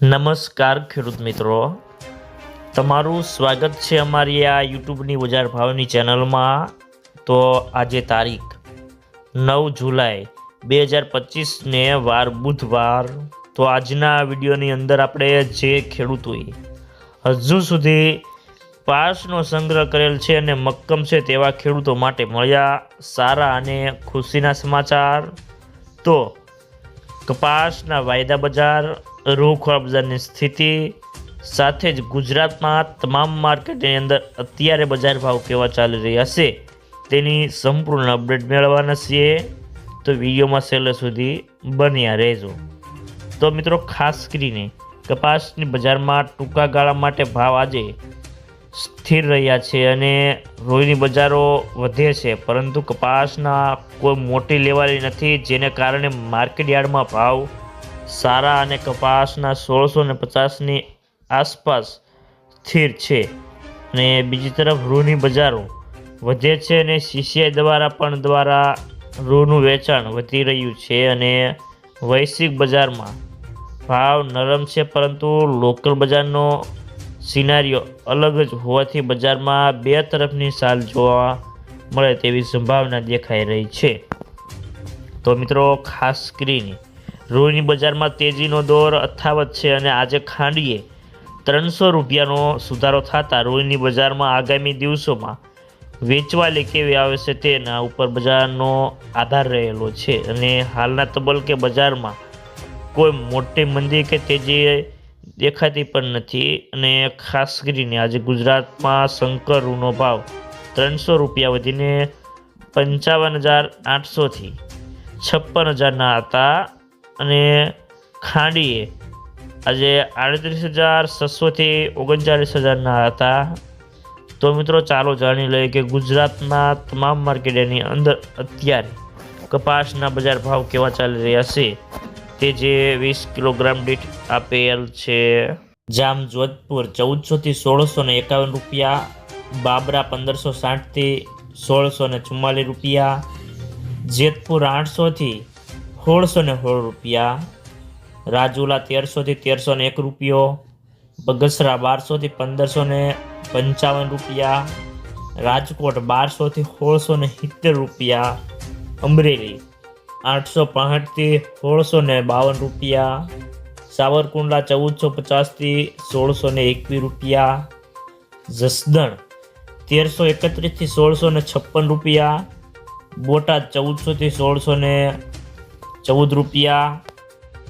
નમસ્કાર, ખેડૂત મિત્રો. તમારું સ્વાગત છે અમારી આ યુટ્યુબની બજાર ભાવની ચેનલમાં. તો આજે તારીખ નવ જુલાઈ બે હજાર પચીસને વાર બુધવાર. તો આજના વિડીયોની અંદર આપણે જે ખેડૂતોએ હજુ સુધી પાસનો સંગ્રહ કરેલ છે અને મક્કમ છે તેવા ખેડૂતો માટે મળ્યા સારા અને ખુશીના સમાચાર. તો કપાસના વાયદા બજાર રોકડ બજારની સ્થિતિ સાથે જ ગુજરાતમાં તમામ માર્કેટની અંદર અત્યારે બજાર ભાવ કેવા ચાલી રહ્યા છે, તેની સંપૂર્ણ અપડેટ મેળવવાના છીએ. તો વિડીયોમાં છેલ્લે સુધી બન્યા રહેજો. તો મિત્રો, ખાસ કરીને કપાસની બજારમાં ટૂંકા ગાળા માટે ભાવ આજે સ્થિર રહ્યા છે અને રોઈની બજારો વધે છે, પરંતુ કપાસના કોઈ મોટી લેવાલી નથી, જેને કારણે માર્કેટ યાર્ડમાં ભાવ સારા અને કપાસના સોળસો ને પચાસની આસપાસ સ્થિર છે. અને બીજી તરફ રૂની બજારો વધે છે અને સીસીઆઈ દ્વારા પણ દ્વારા રૂનું વેચાણ વધી રહ્યું છે અને વૈશ્વિક બજારમાં ભાવ નરમ છે, પરંતુ લોકલ બજારનો સિનારીઓ અલગ જ હોવાથી બજારમાં બે તરફની સાલ જોવા મળે તેવી સંભાવના દેખાઈ રહી છે. તો મિત્રો, ખાસ કરીને રૂની બજારમાં તેજીનો દોર અથાવત છે અને આજે ખાંડીએ ત્રણસો રૂપિયાનો સુધારો થતાં રોહિણી બજારમાં આગામી દિવસોમાં વેચવાલી કેવી આવે છે તેના ઉપર બજારનો આધાર રહેલો છે. અને હાલના તબલકે બજારમાં કોઈ મોટી મંદી કે તેજી દેખાતી પણ નથી અને ખાસ કરીને આજે ગુજરાતમાં શંકર રૂનો ભાવ ત્રણસો રૂપિયા વધીને પંચાવન હજાર આઠસોથી છપ્પન હજારના હતા. અને ખાંડીએ આજે આડત્રીસ હજાર છસોથી ઓગણચાલીસ હજારના હતા. તો મિત્રો ચાલો જાણી લઈએ કે ગુજરાતના તમામ માર્કેટની અંદર અત્યારે કપાસના બજાર ભાવ કેવા ચાલી રહ્યા છે. તે જે વીસ કિલોગ્રામ દીઠ આપેલ છે. જામ જોધપુર ચૌદસોથી સોળસો ને એકાવન રૂપિયા, બાબરા પંદરસો સાઠથી સોળસો ને ચુમ્માલીસ રૂપિયા, જેતપુર આઠસોથી સોળસો ને સોળ રૂપિયા, રાજુલા તેરસોથી તેરસો ને એક રૂપિયો, બગસરા બારસોથી પંદરસો ને પંચાવન રૂપિયા, રાજકોટ બારસોથી સોળસો ને સિત્તેર રૂપિયા, અમરેલી આઠસો પાંસઠથી સોળસો ને બાવન રૂપિયા, સાવરકુંડલા ચૌદસો પચાસથી સોળસો ને એકવીસ રૂપિયા, જસદણ તેરસો એકત્રીસથી સોળસો ને છપ્પન રૂપિયા, બોટાદ ચૌદસોથી સોળસો ને ચૌદ રૂપિયા